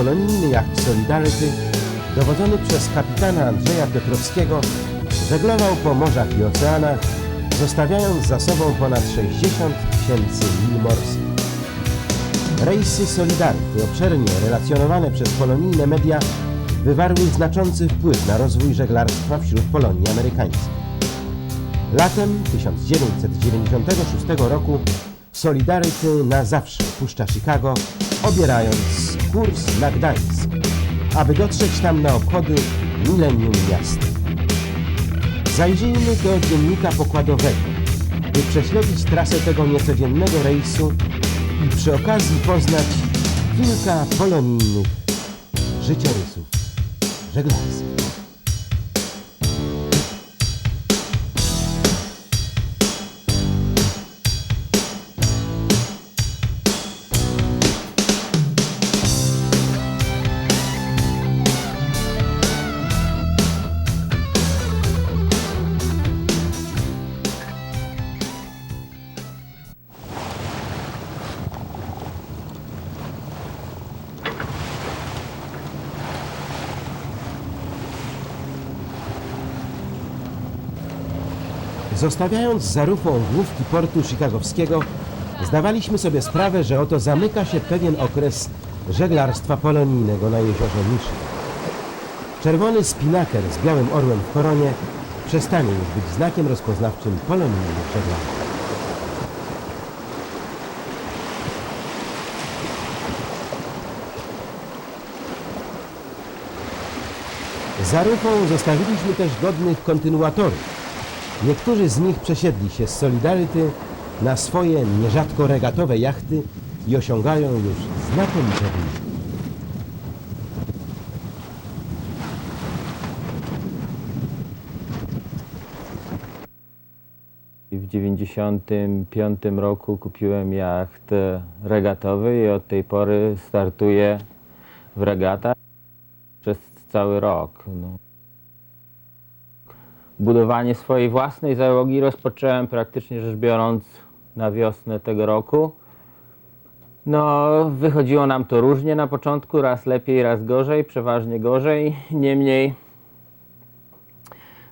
Przez 10 lat polonijny jacht Solidarity, dowodzony przez kapitana Andrzeja Piotrowskiego, żeglował po morzach i oceanach, zostawiając za sobą ponad 60 tysięcy mil morskich. Rejsy Solidarity, obszernie relacjonowane przez polonijne media, wywarły znaczący wpływ na rozwój żeglarstwa wśród Polonii amerykańskiej. Latem 1996 roku Solidarity na zawsze puszcza Chicago, obierając kurs na Gdańsk, aby dotrzeć tam na obchody Millennium Miasta. Zajrzyjmy do dziennika pokładowego, by prześledzić trasę tego niecodziennego rejsu i przy okazji poznać kilka polonijnych życiorysów żeglarskich. Zostawiając za główki portu chicagowskiego, zdawaliśmy sobie sprawę, że oto zamyka się pewien okres żeglarstwa polonijnego na jeziorze Michigan. Czerwony spinaker z białym orłem w koronie przestanie już być znakiem rozpoznawczym polonijnych żeglarzy. Za rufą zostawiliśmy też godnych kontynuatorów, Niektórzy z nich przesiedli się z Solidarity na swoje nierzadko regatowe jachty i osiągają już znakomite wyniki. W 95 roku kupiłem jacht regatowy i od tej pory startuję w regatach przez cały rok. No. Budowanie swojej własnej załogi rozpocząłem praktycznie rzecz biorąc na wiosnę tego roku. No, wychodziło nam to różnie na początku, raz lepiej, raz gorzej, przeważnie gorzej. Niemniej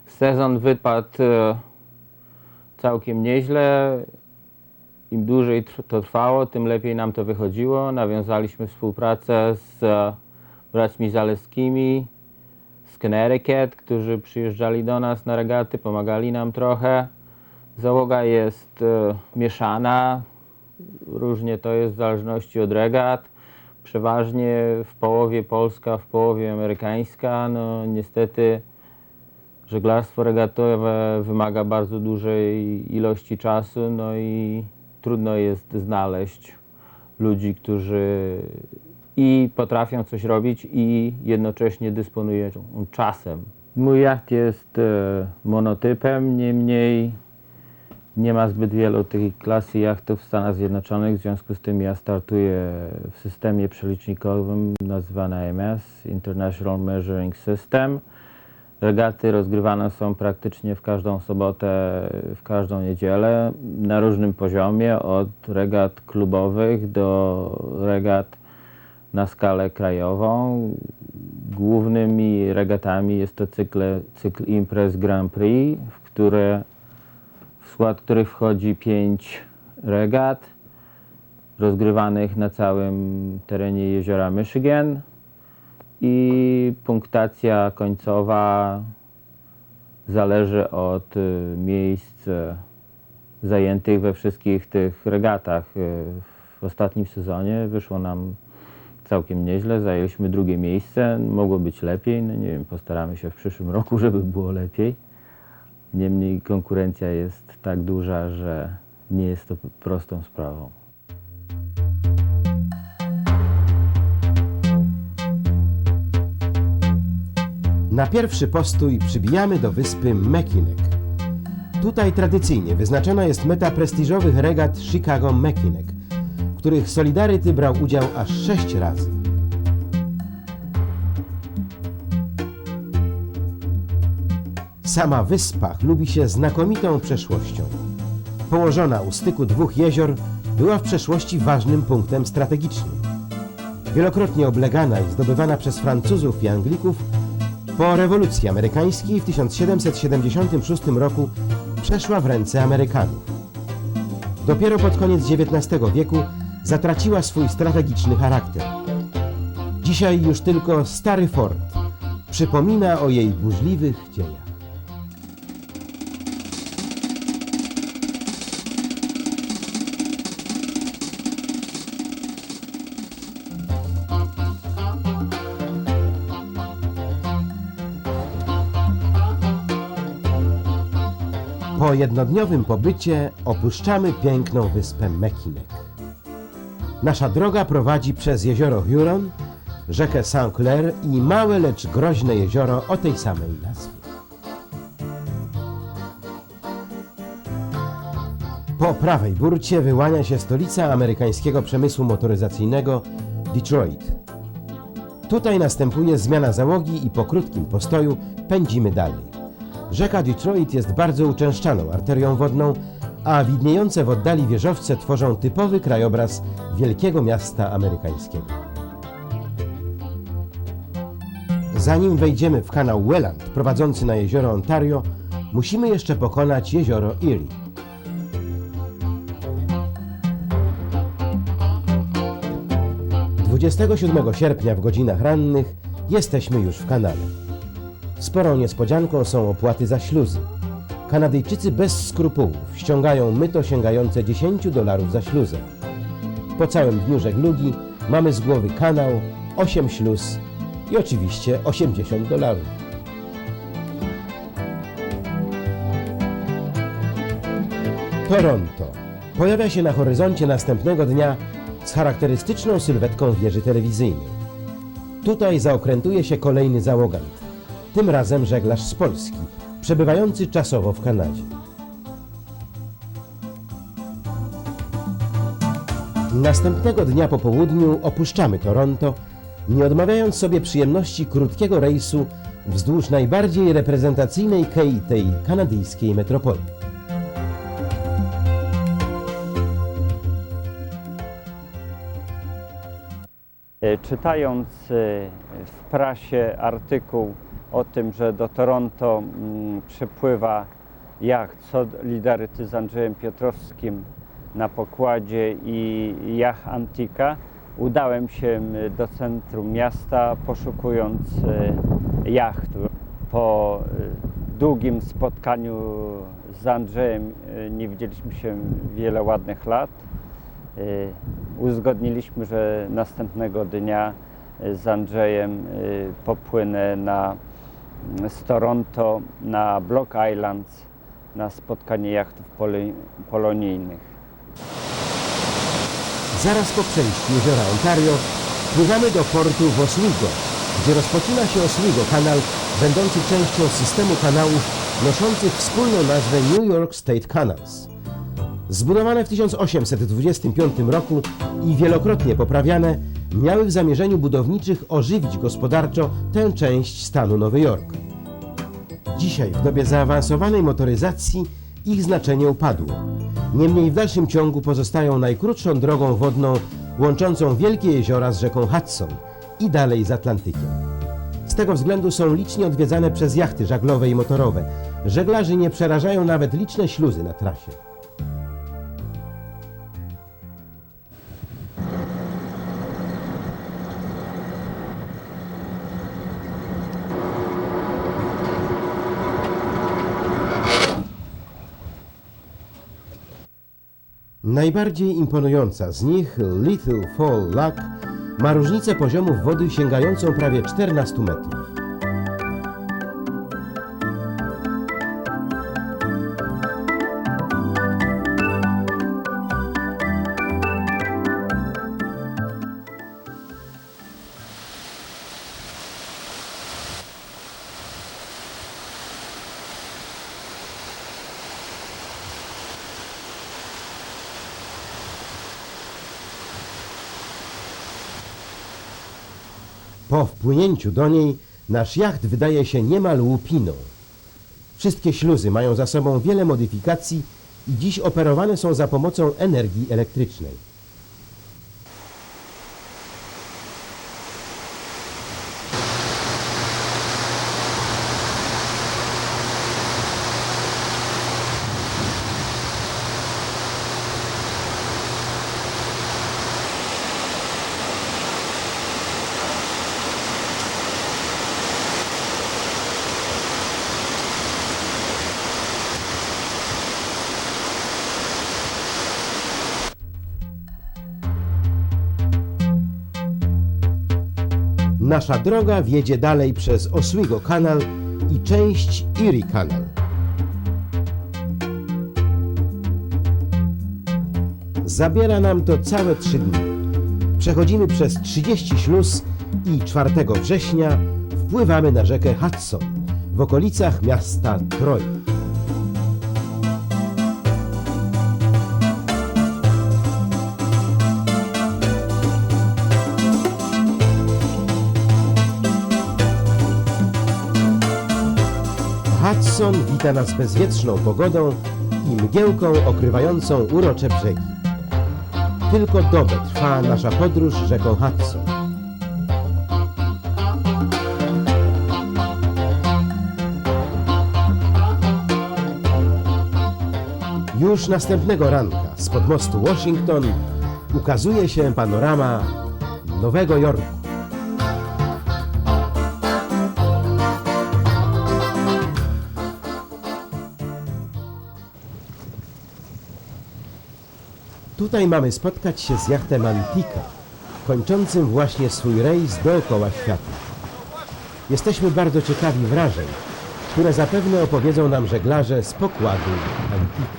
sezon wypadł e, całkiem nieźle. Im dłużej to trwało, tym lepiej nam to wychodziło. Nawiązaliśmy współpracę z e, braćmi Zaleskimi Connecticut, którzy przyjeżdżali do nas na regaty, pomagali nam trochę. Załoga jest e, mieszana, różnie to jest w zależności od regat. Przeważnie w połowie polska, w połowie amerykańska. No niestety żeglarstwo regatowe wymaga bardzo dużej ilości czasu, no i trudno jest znaleźć ludzi, którzy i potrafią coś robić i jednocześnie dysponują czasem. Mój jacht jest e, monotypem, niemniej nie ma zbyt wielu tej klasy jachtów w Stanach Zjednoczonych, w związku z tym ja startuję w systemie przelicznikowym nazywany IMS, International Measuring System. Regaty rozgrywane są praktycznie w każdą sobotę, w każdą niedzielę na różnym poziomie, od regat klubowych do regat na skalę krajową. Głównymi regatami jest to cykle, cykl imprez Grand Prix, w, które, w skład których wchodzi pięć regat rozgrywanych na całym terenie jeziora Michigan i punktacja końcowa zależy od y, miejsc y, zajętych we wszystkich tych regatach. Y, W ostatnim sezonie wyszło nam całkiem nieźle, zajęliśmy drugie miejsce, mogło być lepiej, no nie wiem, postaramy się w przyszłym roku, żeby było lepiej. Niemniej konkurencja jest tak duża, że nie jest to prostą sprawą. Na pierwszy postój przybijamy do wyspy Mackinac. Tutaj tradycyjnie wyznaczona jest meta prestiżowych regat Chicago w których Solidarity brał udział aż sześć razy. Sama wyspa chlubi się znakomitą przeszłością. Położona u styku dwóch jezior, była w przeszłości ważnym punktem strategicznym. wielokrotnie oblegana i zdobywana przez Francuzów i Anglików, po rewolucji amerykańskiej w 1776 roku przeszła w ręce Amerykanów. Dopiero pod koniec XIX wieku zatraciła swój strategiczny charakter. Dzisiaj już tylko stary fort przypomina o jej burzliwych dziejach. Po jednodniowym pobycie opuszczamy piękną wyspę Mekinek. Nasza droga prowadzi przez jezioro Huron, rzekę St. Clair i małe, lecz groźne jezioro o tej samej nazwie. Po prawej burcie wyłania się stolica amerykańskiego przemysłu motoryzacyjnego Detroit. Tutaj następuje zmiana załogi i po krótkim postoju pędzimy dalej. Rzeka Detroit jest bardzo uczęszczaną arterią wodną, a widniejące w oddali wieżowce tworzą typowy krajobraz wielkiego miasta amerykańskiego. Zanim wejdziemy w kanał Welland prowadzący na jezioro Ontario, musimy jeszcze pokonać jezioro Erie. Dwudziestego 27 sierpnia w godzinach rannych jesteśmy już w kanale. Sporą niespodzianką są opłaty za śluzy. Kanadyjczycy bez skrupułów ściągają myto sięgające 10 dolarów za śluzę. Po całym dniu żeglugi mamy z głowy kanał, 8 śluz i oczywiście 80 dolarów. Toronto pojawia się na horyzoncie następnego dnia z charakterystyczną sylwetką wieży telewizyjnej. Tutaj zaokrętuje się kolejny załogant, tym razem żeglarz z Polski, przebywający czasowo w Kanadzie. Następnego dnia po południu opuszczamy Toronto, nie odmawiając sobie przyjemności krótkiego rejsu wzdłuż najbardziej reprezentacyjnej kei tej kanadyjskiej metropolii. E, Czytając e, w prasie artykuł o tym, że do Toronto mm, przypływa jacht Solidarity z Andrzejem Piotrowskim na pokładzie i jacht Antika, udałem się m, do centrum miasta poszukując e, jachtu. Po e, długim spotkaniu z Andrzejem e, nie widzieliśmy się wiele ładnych lat. Y, Uzgodniliśmy, że następnego dnia y, z Andrzejem y, popłynę na, z Toronto na Block Islands na spotkanie jachtów polonijnych. Zaraz po przejściu jeziora Ontario pływamy do portu w Oswego, gdzie rozpocina się Oswego kanał będący częścią systemu kanałów noszących wspólną nazwę New York State Canals. Zbudowane w 1825 roku i wielokrotnie poprawiane, miały w zamierzeniu budowniczych ożywić gospodarczo tę część stanu Nowy Jork. Dzisiaj, w dobie zaawansowanej motoryzacji, ich znaczenie upadło. Niemniej w dalszym ciągu pozostają najkrótszą drogą wodną łączącą wielkie jeziora z rzeką Hudson i dalej z Atlantykiem. Z tego względu są licznie odwiedzane przez jachty żaglowe i motorowe. Żeglarzy nie przerażają nawet liczne śluzy na trasie. Najbardziej imponująca z nich, Little Fall Lock, ma różnicę poziomów wody sięgającą prawie 14 metrów. Do niej nasz jacht wydaje się niemal łupiną. Wszystkie śluzy mają za sobą wiele modyfikacji i dziś operowane są za pomocą energii elektrycznej. Nasza droga wiedzie dalej przez Oswego Kanal i część Erie Canal. Zabiera nam to całe trzy dni. Przechodzimy przez 30 śluz i 4 września wpływamy na rzekę Hudson w okolicach miasta Troy. Hudson wita nas bezwietrzną pogodą i mgiełką okrywającą urocze brzegi. Tylko dobę trwa nasza podróż rzeką Hudson. Już następnego ranka spod mostu Washington ukazuje się panorama Nowego Jorku. Tutaj mamy spotkać się z jachtem Antika, kończącym właśnie swój rejs dookoła świata. Jesteśmy bardzo ciekawi wrażeń, które zapewne opowiedzą nam żeglarze z pokładu Antika.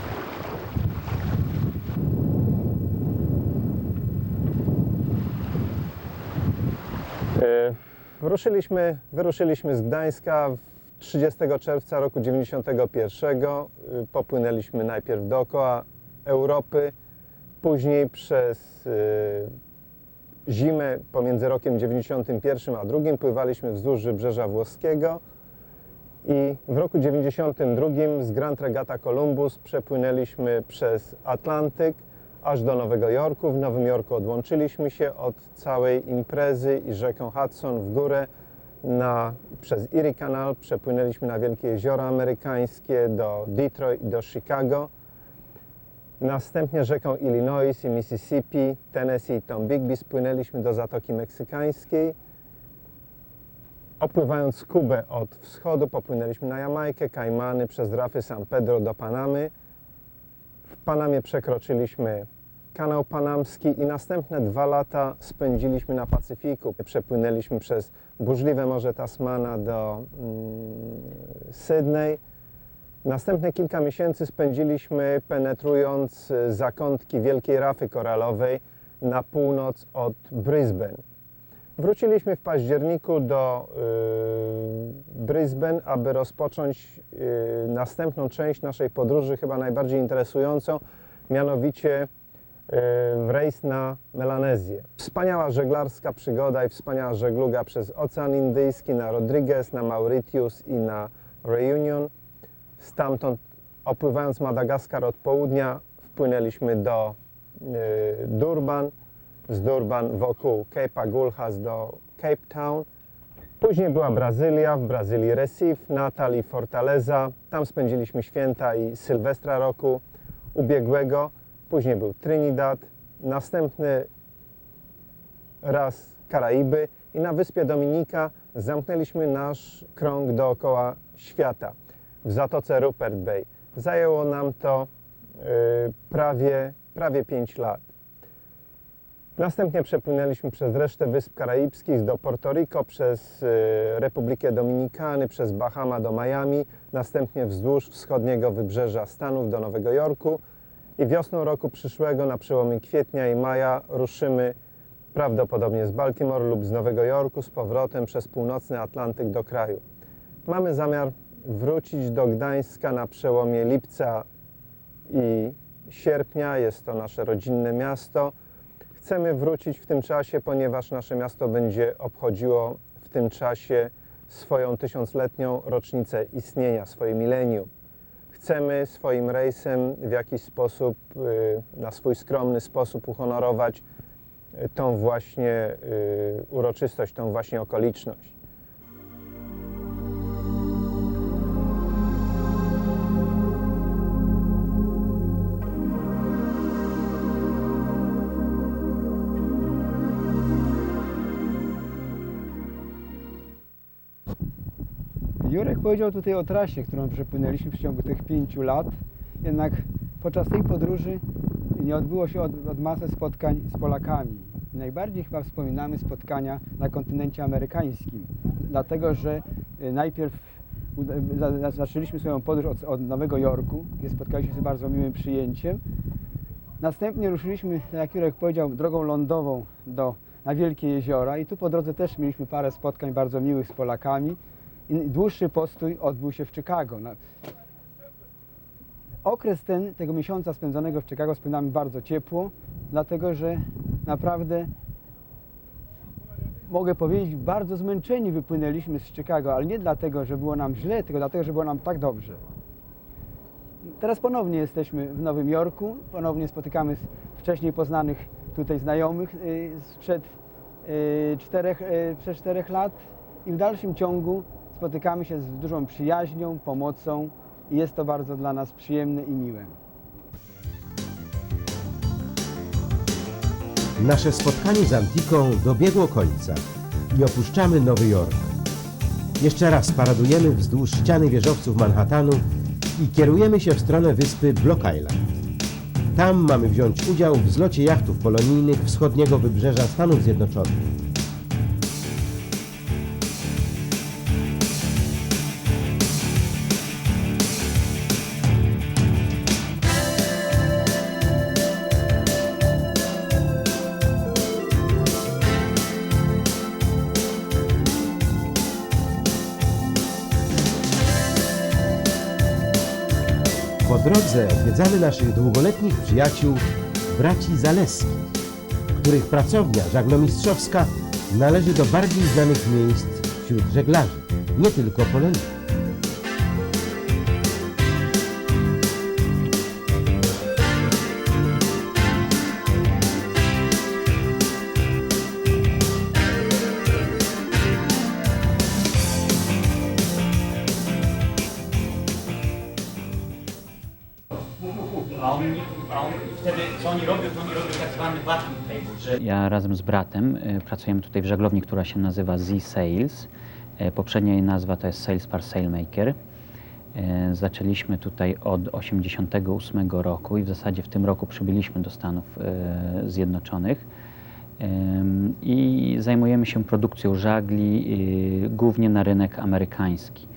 E, Ruszyliśmy, wyruszyliśmy z Gdańska w 30 czerwca roku 91. E, Popłynęliśmy najpierw dookoła Europy, później przez e, zimę pomiędzy rokiem 91 a drugim pływaliśmy wzdłuż wybrzeża włoskiego i w roku 92 z Grand Regata Columbus przepłynęliśmy przez Atlantyk aż do Nowego Jorku. W Nowym Jorku odłączyliśmy się od całej imprezy i rzeką Hudson w górę na, przez Erie Canal. Przepłynęliśmy na Wielkie Jeziora Amerykańskie do Detroit i do Chicago. Następnie rzeką Illinois i Mississippi, Tennessee i Tom Bigby spłynęliśmy do Zatoki Meksykańskiej. Opływając Kubę od wschodu, popłynęliśmy na Jamajkę, Kajmany, przez Rafy San Pedro do Panamy. W Panamie przekroczyliśmy kanał panamski i następne dwa lata spędziliśmy na Pacyfiku. Przepłynęliśmy przez burzliwe Morze Tasmana do mm, Sydney. Następne kilka miesięcy spędziliśmy penetrując y, zakątki Wielkiej Rafy Koralowej na północ od Brisbane. Wróciliśmy w październiku do y, Brisbane, aby rozpocząć y, następną część naszej podróży, chyba najbardziej interesującą, mianowicie rejs na Melanezję. Wspaniała żeglarska przygoda i wspaniała żegluga przez Ocean Indyjski na Rodriguez, na Mauritius i na Reunion. Stamtąd, opływając Madagaskar od południa, wpłynęliśmy do y, Durban z Durban wokół Cape Agulhas do Cape Town. Później była Brazylia, w Brazylii Recife, Natal i Fortaleza. Tam spędziliśmy święta i Sylwestra roku ubiegłego. Później był Trinidad, następny raz Karaiby i na wyspie Dominika zamknęliśmy nasz krąg dookoła świata w Zatoce Rupert Bay. Zajęło nam to y, prawie, prawie 5 lat. Następnie przepłynęliśmy przez resztę Wysp Karaibskich do Porto Rico, przez y, Republikę Dominikany, przez Bahama do Miami, następnie wzdłuż wschodniego wybrzeża Stanów do Nowego Jorku i wiosną roku przyszłego na przełomie kwietnia i maja ruszymy prawdopodobnie z Baltimore lub z Nowego Jorku z powrotem przez północny Atlantyk do kraju. Mamy zamiar wrócić do Gdańska na przełomie lipca i sierpnia. Jest to nasze rodzinne miasto. Chcemy wrócić w tym czasie, ponieważ nasze miasto będzie obchodziło w tym czasie swoją tysiącletnią rocznicę istnienia, swoje milenium. Chcemy swoim rejsem w jakiś sposób, y, na swój skromny sposób uhonorować y, tą właśnie y, uroczystość, tą właśnie okoliczność. Powiedział tutaj o trasie, którą przepłynęliśmy w ciągu tych pięciu lat. Jednak podczas tej podróży nie odbyło się od, od masę spotkań z Polakami. Najbardziej chyba wspominamy spotkania na kontynencie amerykańskim, dlatego że y, najpierw zaczęliśmy swoją podróż od, od Nowego Jorku, gdzie spotkaliśmy się z bardzo miłym przyjęciem. Następnie ruszyliśmy, jak Jurek powiedział, drogą lądową do, na Wielkie Jeziora i tu po drodze też mieliśmy parę spotkań bardzo miłych z Polakami. Dłuższy postój odbył się w Chicago. Okres ten, tego miesiąca spędzonego w Chicago spędzamy bardzo ciepło, dlatego że naprawdę mogę powiedzieć, bardzo zmęczeni wypłynęliśmy z Chicago, ale nie dlatego, że było nam źle, tylko dlatego, że było nam tak dobrze. Teraz ponownie jesteśmy w Nowym Jorku, ponownie spotykamy wcześniej poznanych tutaj znajomych y, sprzed y, czterech, y, przed czterech lat i w dalszym ciągu spotykamy się z dużą przyjaźnią, pomocą i jest to bardzo dla nas przyjemne i miłe. Nasze spotkanie z Antiką dobiegło końca i opuszczamy Nowy Jork. Jeszcze raz paradujemy wzdłuż ściany wieżowców Manhattanu i kierujemy się w stronę wyspy Block Island. Tam mamy wziąć udział w zlocie jachtów polonijnych wschodniego wybrzeża Stanów Zjednoczonych. Drodze odwiedzamy naszych długoletnich przyjaciół, braci Zaleskich, których pracownia żaglomistrzowska należy do bardziej znanych miejsc wśród żeglarzy, nie tylko polonii. A a wtedy, co oni robią, to oni robią tak zwany backing table, że Ja razem z bratem y, pracujemy tutaj w żaglowni, która się nazywa Z Sales. Y, Poprzednia jej nazwa to jest Sales Par Sailmaker. Y, Zaczęliśmy tutaj od 1988 roku i w zasadzie w tym roku przybyliśmy do Stanów Zjednoczonych. I zajmujemy się produkcją żagli głównie na rynek amerykański,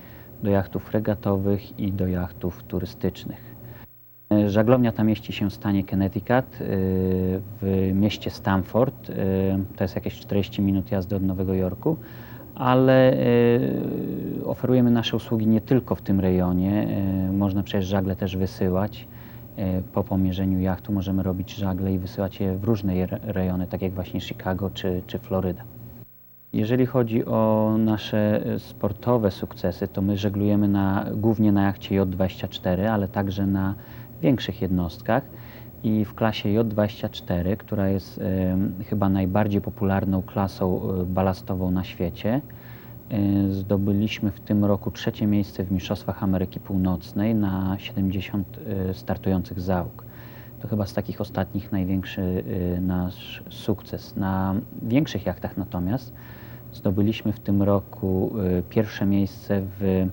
do jachtów regatowych i do jachtów turystycznych. E, Żaglownia ta mieści się w stanie Connecticut, y, w mieście Stamford. y, To jest jakieś 40 minut jazdy od Nowego Jorku, ale oferujemy nasze usługi nie tylko w tym rejonie. Można przecież żagle też wysyłać. Po pomierzeniu jachtu możemy robić żagle i wysyłać je w różne rejony, tak jak właśnie Chicago czy, czy Floryda. Jeżeli chodzi o nasze e, sportowe sukcesy, to my żeglujemy na, głównie na jachcie J24, ale także na większych jednostkach. I w klasie J24, która jest chyba najbardziej popularną klasą e, balastową na świecie, e, zdobyliśmy w tym roku trzecie miejsce w Mistrzostwach Ameryki Północnej na 70 e, startujących załóg. To chyba z takich ostatnich największy nasz sukces. Na większych jachtach natomiast zdobyliśmy w tym roku pierwsze miejsce w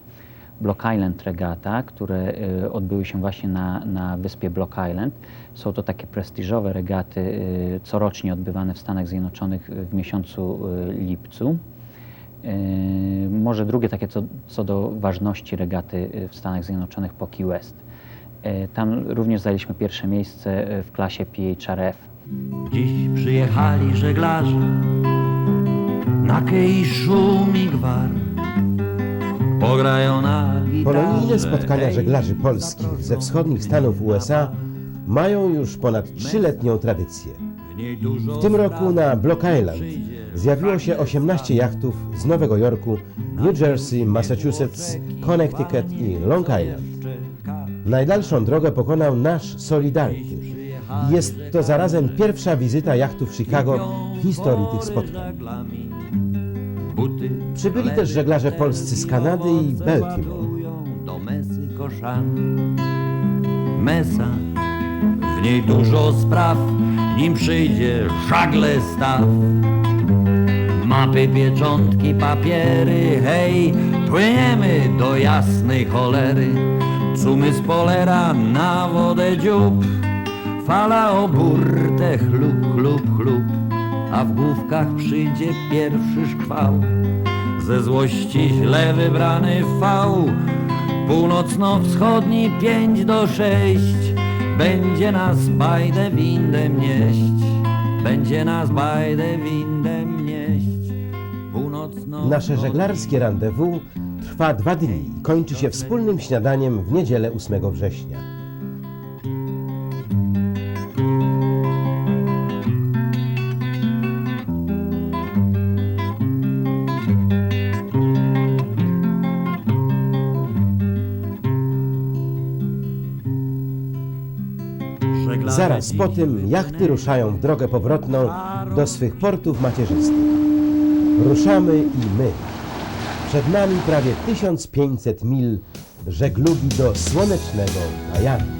Block Island Regata, które y, odbyły się właśnie na, na wyspie Block Island. Są to takie prestiżowe regaty y, corocznie odbywane w Stanach Zjednoczonych w miesiącu y, lipcu. Może drugie takie co, co do ważności regaty w Stanach Zjednoczonych po Key West. Tam również zajęliśmy pierwsze miejsce w klasie PHRF. Dziś przyjechali żeglarze na kei szum gwar. Pograją na. Polonijne spotkania żeglarzy polskich ze wschodnich Stanów USA mają już ponad trzyletnią tradycję. w tym roku na Block Island zjawiło się 18 jachtów z Nowego Jorku, New Jersey, Massachusetts, Connecticut i Long Island. Najdalszą drogę pokonał nasz Solidarity. Jest to zarazem pierwsza wizyta jachtów Chicago w historii tych spotkań. Przybyli też żeglarze polscy z Kanady i Baltimore. do mesy koszan. Mesa, w niej dużo spraw, nim przyjdzie żagle staw. Mapy, pieczątki, papiery, hej, płyniemy do jasnej cholery. Cumy z polera na wodę dziób, fala o burtę, chlub, chlub, chlub. a w główkach przyjdzie pierwszy szkwał. Ze złości źle wybrany fał, północno-wschodni pięć do sześć, będzie nas bajdę windem nieść, będzie nas bajdę windem nieść. Północno Nasze żeglarskie rendezvous trwa dwa dni i kończy się wspólnym śniadaniem w niedzielę 8 września. Zaraz po tym jachty ruszają w drogę powrotną do swych portów macierzystych. Ruszamy i my. Przed nami prawie 1500 mil żeglugi do słonecznego Miami.